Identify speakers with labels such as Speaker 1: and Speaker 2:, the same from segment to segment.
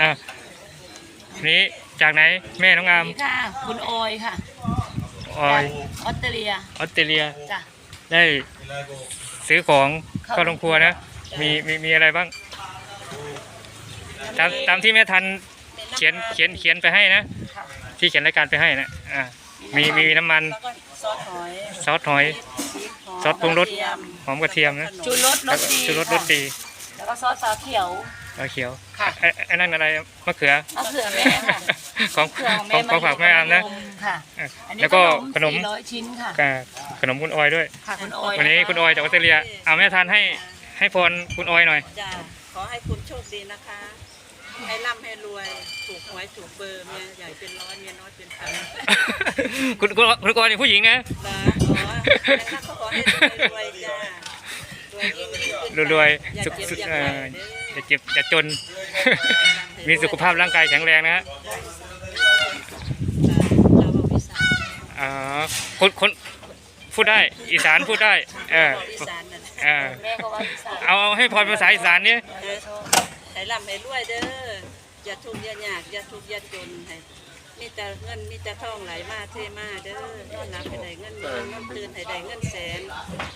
Speaker 1: อะนี้จากไหนแม่น้องอาม
Speaker 2: นี่ค่ะ คุณโอยค่ะ
Speaker 1: ออย
Speaker 2: ออสเตรเลีย
Speaker 1: ออสเตรเลีย
Speaker 2: จ้ะ
Speaker 1: ได้ซื้อของเข้าโรงครัวนะมีมีมีอะไรบ้างตามตามที่แม่ทันเขียนเขียนเขียนไปให้นะ
Speaker 2: ค่ะ
Speaker 1: ที่เขียนรายการไปให้นะอ่ามีมีน้ำมัน
Speaker 2: แล้วก็ซอสหอย
Speaker 1: ซอสหอยซอสปรุงรส
Speaker 2: กะเทียม
Speaker 1: หอมกระเทียมนะ
Speaker 2: ชูรสร
Speaker 1: แล้ว
Speaker 2: ส
Speaker 1: ก็
Speaker 2: ดี
Speaker 1: ชูรสรสดี
Speaker 2: แล้วก็ซอสฝาเขียว
Speaker 1: เอาเขียว
Speaker 2: ค่ะ
Speaker 1: ไอ้ไอ้นั่นอะไรมะเขือ
Speaker 2: มะเขือแม่ค่ะ
Speaker 1: ของ
Speaker 2: เขือ
Speaker 1: ของของฝากแม่อามนะ
Speaker 2: ค่ะ
Speaker 1: อะ
Speaker 2: อันนี้
Speaker 1: แล้วก็ขนม
Speaker 2: สี่ร้อยชิ้นค่ะ
Speaker 1: กับขนมคุณออยด้วย
Speaker 2: ค่ะคุณโอย
Speaker 1: วันนี้คุณออยจากออสเตรเลียเอาแม่ทันให้ให้พรคุณออยหน่อย
Speaker 3: จ้าขอให้คุณโชคดีนะคะ ให้ร่ำให้รวย ถูกหวยถูกเบอร์เมียใหญ่เป็นร้อยเมียน้อยเป็นพัน
Speaker 1: คุณคุณคุณออยเป็นผู้หญิงนะ
Speaker 3: นะขอให้รักก็ขอให้รวยๆจ้า รวยยิ่งขึ้นไป
Speaker 1: รวย
Speaker 3: อย่า
Speaker 1: ๆสุข
Speaker 3: เจ็บ
Speaker 1: สุข
Speaker 3: อย่า
Speaker 1: เอ่
Speaker 3: ป่วย
Speaker 1: อ
Speaker 3: เด้อ
Speaker 1: อย่าเจ็บอย่าจน มีสุขภาพร่างกายแข็งแรงนะฮะ
Speaker 3: เราบอกอีสาน
Speaker 1: อ๋อคนคนพูดได้ อีสานพูดได้ เออ
Speaker 3: บอกอีสานนั่น
Speaker 1: เออ
Speaker 2: แม่ก็ว่าพิซซ่า
Speaker 1: เอาเอาให้พรภาษาอีสานนี่
Speaker 3: เด้อให้ร่ำให้รวยเด้ออย่าทุกข์อย่ายากอย่าทุกข์อย่าจนให้ มีแต่เงินมีแต่ทองไหลมาเทมาเด้อนอนหลับให้ได้เงินหมื่นนอนตื่นให้ได้เงินแสน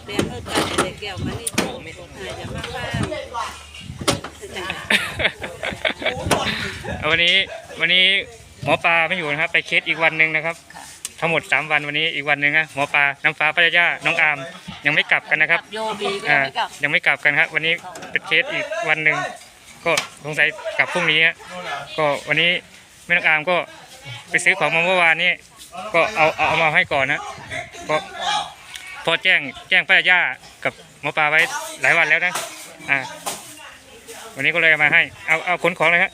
Speaker 3: เรียนมือกันให้ได้แก้วมานี่โตไม่ตกหายอย่ามาบ้างคือจังใด
Speaker 1: วันนี้วันนี้หมอปลาไม่อยู่นะครับ ไปเคสอีกวันหนึ่งนะครับ ทั้งหมด 3 วันวันนี้อีกวันหนึ่งนะหมอปลาน้ำฟ้าปัญญาน้องอามยังไม่กลับกันนะครับ
Speaker 2: โยบีก็
Speaker 1: อ่า
Speaker 2: ไม่กลับ
Speaker 1: ยังไม่กลับกันครับวันนี้เป็นเคสอีกวันหนึ่งก็สงสัยกลับพรุ่งนี้ฮะก็วันนี้แม่น้องอามก็ ไปซื้อของมาเมื่อวานนี้ ก็เอาเอามาให้ก่อนนะก็พอแจ้งแจ้งป้าย่ากับหมอปลาไว้หลายวันแล้วนะอ่าวันนี้ก็เลยมาให้ เอาเอาขนของเลยฮะ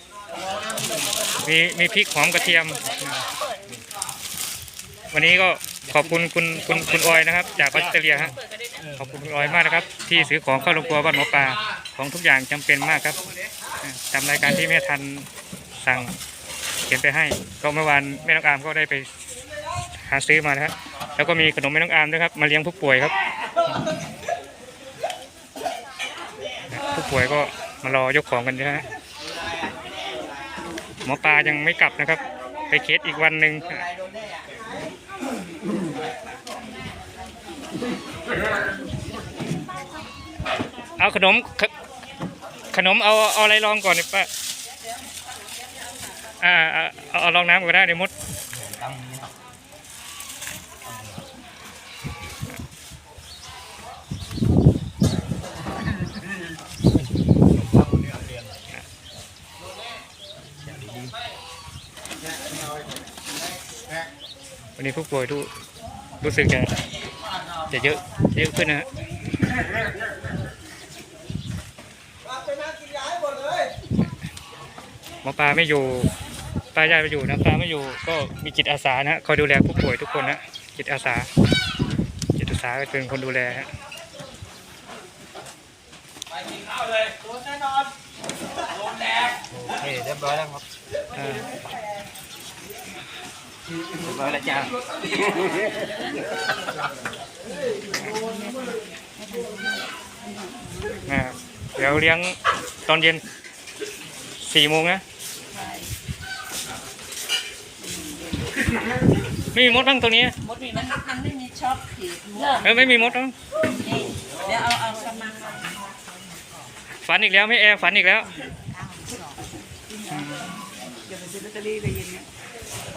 Speaker 1: มีมีพริกหอมกระเทียม วันนี้ก็ขอบคุณคุณคุณคุณออยนะครับ จากออสเตรเลียฮะขอบคุณคุณออยมากนะครับ ที่ซื้อของเข้าโรงครัวบ้านหมอปลาของทุกอย่างจำเป็นมากครับอ่าตามรายการที่แม่ทันสั่ง ขียนไปให้ ก็เมื่อวานแม่น้องอามก็ได้ไปหาซื้อมาแล้วแล้วก็มีขนมแม่น้องอามด้วยครับ มาเลี้ยงผู้ป่วยครับ ผู้ป่วยก็มารอยกของกันนะฮะหมอปลายังไม่กลับนะครับ ไปเคสอีกวันหนึ่งเอาขนมขขนมเอาเอาอะไรลองก่อนดิป้าอ่า อาเอาเอาลองน้ำก็ได้เดี๋ยวมดวันนี้ผู้ป่วยดูรู้สึกจะจะเยอะเยอะขึ้นนะฮะหมอปลาไม่อยู่ ป้าย่าไม่อยู่นะปลาไม่อยู่ก็มีจิตอาสานะฮะคอยดูแลผู้ป่วยทุกคนนะจิตอาสา จิตอาสาก็เป็นคนดูแลฮะ
Speaker 4: โอเคเรียบร้อยแล้วครับ
Speaker 1: อ่า
Speaker 4: เรียบร้อยแล้วจ้า
Speaker 1: อ่าเดี๋ยวเลี้ยงตอนเย็นสี่โมงนะ ไม่มีมดบ้างตรงนี้
Speaker 3: มดมีมันมันไม่มีช็อปผี
Speaker 1: เออไม่มีมดบ้าง
Speaker 3: นี่เดี๋ยวเอาเอากำมังมา
Speaker 1: ฝันอีกแล้วไม่แอร์ฝันอีกแล้ว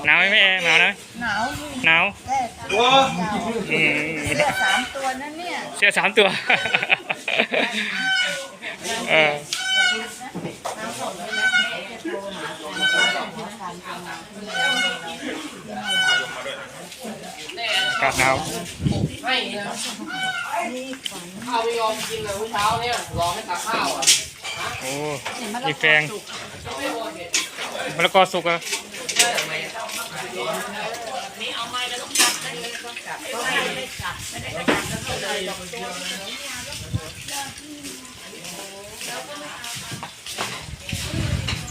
Speaker 1: หนาวไหมไม่แอร์หนาวนะ
Speaker 2: หนาว
Speaker 1: หนาว
Speaker 2: แค่
Speaker 1: อืม
Speaker 2: สามตัวนั่นเนี่ย
Speaker 1: เสื้อสามตัวเออ อากาศหนาว
Speaker 4: ข้าวไม่ยอมกินเลยเมื่อเช้าเนี่ยรอให้ตักข้าวอะ
Speaker 1: โอ้มีแฟงมะละกอสุกอะ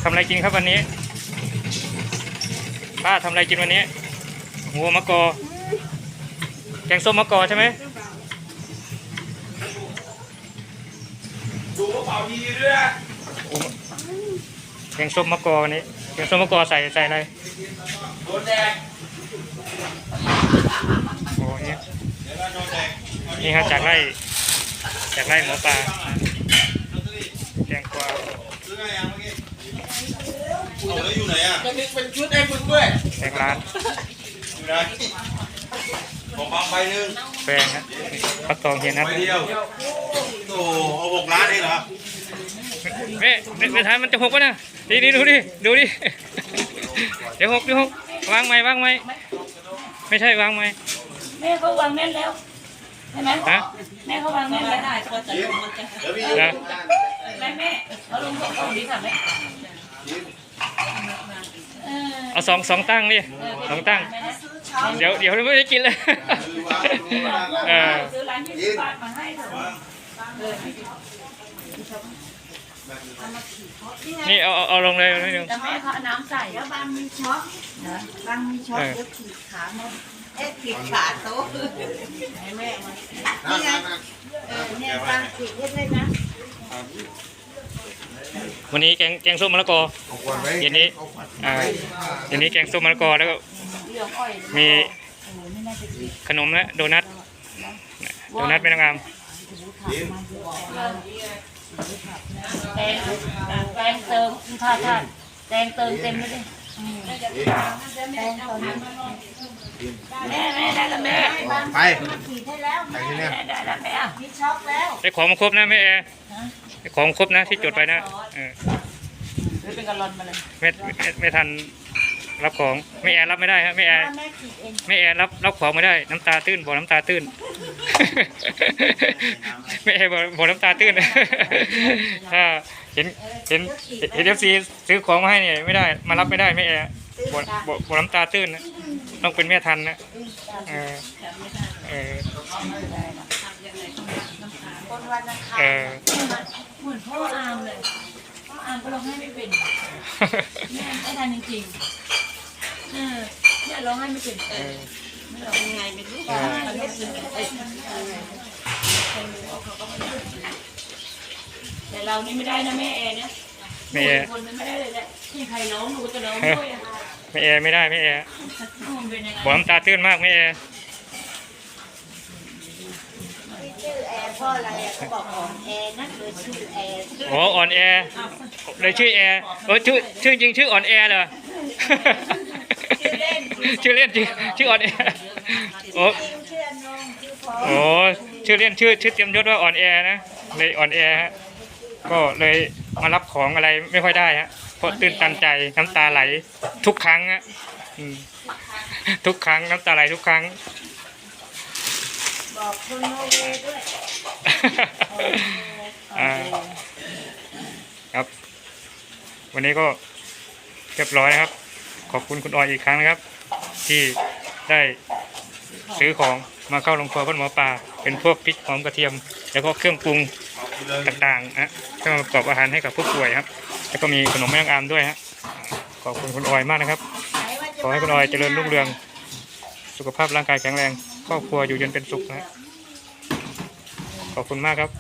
Speaker 1: ทำอะไรกินครับวันนี้ ป้าทำอะไรกินวันนี้หัวมะกอ แกงส้มมะกอใช่ไหม
Speaker 4: ดูกระเป๋าดีด้วย
Speaker 1: แกงส้มมะกอกวันนี้แกงส้มมะกอกใส่ใส่อะไร
Speaker 4: โดนแดก
Speaker 1: โอ้นี่นี่ครับจากไร่จากไร่หมอปลาแกงกวา
Speaker 5: ซื้อไงยัง เมื่อกี้เอาแล้วอยู่ไหนอะ
Speaker 4: จะมีเป็นชุดไอ้มึงด้วย
Speaker 1: แกงร้าน
Speaker 5: อยู่ไหนของบางใบหนึ่ง
Speaker 1: แฟงฮะปักตองเฮียนัท
Speaker 5: ใบเดียวโอ้เอาหกล้านเองเหรอ
Speaker 1: เฮ้ยไม่ไม่ทันมันจะหกวะนะดีดีดูดิดูดิเดี๋ยวหกเดี๋ยวหกวางไหมวางไหมไม่ใช่วางไหม
Speaker 2: แม่เขาวางแน่นแล้วใช่ไหม
Speaker 1: ฮะ
Speaker 2: แม่เขาวางแน่นแล้ว
Speaker 3: ได้พอจะลงมันจะ
Speaker 5: เดี๋ยวพี่
Speaker 1: นะ
Speaker 2: แม่แม่เอาลงสองกล่องดีค่ะแม่ เออ
Speaker 1: เอาสองสองตั้งดิสองตั้ง เดี๋ยวเดี๋ยวไม่ได้กินเลยเออ
Speaker 2: ซื้อร้านยี่สิบบาทมาให้เถอะ
Speaker 1: นี่เอาเอาเอาลงเลยนิดนึง
Speaker 2: แต่แม่เขาเอาน้ำใส่
Speaker 6: แล้วบางมีช็อปนะบางมีช็อป
Speaker 1: เออ
Speaker 6: เดี๋ยวขีดขาหมดเอ๊ะขีดขาโต๊ะให้แม่มานี่ไงเออเนี่ยบางขีดเล็กๆนะ
Speaker 1: วันนี้แกงแกงส้มมะละกอเย็นนี้อ่าเย็นนี้แกงส้มมะละกอแล้วก็
Speaker 2: เหลืองอ้อย
Speaker 1: มีขนมและโดนัทโดนัทเป็นงาม
Speaker 2: แตงแตงเติมท่าท่านแตงเติมเต็มเลยดิแตงเติมแม่แม่ได้แล้วแม่
Speaker 5: ไป
Speaker 6: มาขีดให้แล้วแม่
Speaker 2: แม่ได้แล้วแม่
Speaker 6: มีช็อปแล้ว
Speaker 1: ได้ของมาครบนะแม่แอร์ได้ ของครบนะที่จดไปนะเออ
Speaker 2: หรือเป็นกะลอนมาเลย
Speaker 1: ไม่ไม่ไม่ทันรับของแม่แอร์รับไม่ได้ครับแม่แอร์
Speaker 6: แม่ขีดเอง
Speaker 1: แม่แอร์รับรับของไม่ได้น้ำตาตื้นบอกน้ำตาตื้นแม่แอร์บอกบอกน้ำตาตื้น ถ้าเห็นเห็นเห็นเอฟซีซื้อของมาให้เนี่ยไม่ได้มารับไม่ได้แม่แอร์บอกบอกบอกน้ำตาตื้นนะต้องเป็นแม่ทันนะเออเออ
Speaker 6: คนวันอังคาร
Speaker 1: เออ
Speaker 2: เหมือนพ่ออามเลย พ่ออามก็ร้องไห้ไม่เป็นแม่ไม่ทันจริงๆเออเนี่ยร้องไห้ไม่เป็น
Speaker 1: เออ
Speaker 3: ยังไงไม่รู้
Speaker 1: เออ
Speaker 2: แต่เรานี่ไม่ได้นะแม่แอร์เนี่ย
Speaker 1: แม่แอร์
Speaker 2: คนไม่ได้เลยแหละที่ใครร้องหนูจะร้องด้วยอะ
Speaker 1: แม่แอร์ไม่ได้แม่แอร์
Speaker 2: มันเป็นยังไง
Speaker 1: บอกน้ำตาตื้นมากแม่แอร์
Speaker 6: ชื่อแอร์เพราะอะไรอะเขาบอกของแอร์นั่นเลยชื่อแอร์
Speaker 1: โอ้อ่อนแอเลยชื่อแอร์เออชื่อชื่อจริงชื่ออ่อนแอเหรอ ชื่อเล่นชื่อชื่ออ่อนแอโอ้
Speaker 6: จริงชื่ออนงชื่อพอ
Speaker 1: โอ้ชื่อเล่นชื่อชื่อเตรียมยศว่าอ่อนแอนะเลยอ่อนแอฮะก็เลยมารับของอะไรไม่ค่อยได้ฮะเพราะตื่นตันใจน้ำตาไหลทุกครั้งฮะอืมทุกครั้งน้ำตาไหลทุกครั้ง
Speaker 6: บอกคนโนเวย์ด้วย
Speaker 1: อ่าครับ วันนี้ก็เรียบร้อยนะครับ ขอบคุณคุณออยอีกครั้งนะครับ ที่ได้ซื้อของมาเข้าโรงครัวบ้านหมอปลาเป็นพวกพริกหอมกระเทียม แล้วก็เครื่องปรุงต่างๆนะเพื่อมาประกอบอาหารให้กับผู้ป่วยครับ แล้วก็มีขนมแมงอามด้วยฮะขอบคุณคุณออยมากนะครับ ขอให้คุณออยเจริญรุ่งเรือง สุขภาพร่างกายแข็งแรง ครอบครัวอยู่เย็นเป็นสุขนะฮะ ขอบคุณมากครับ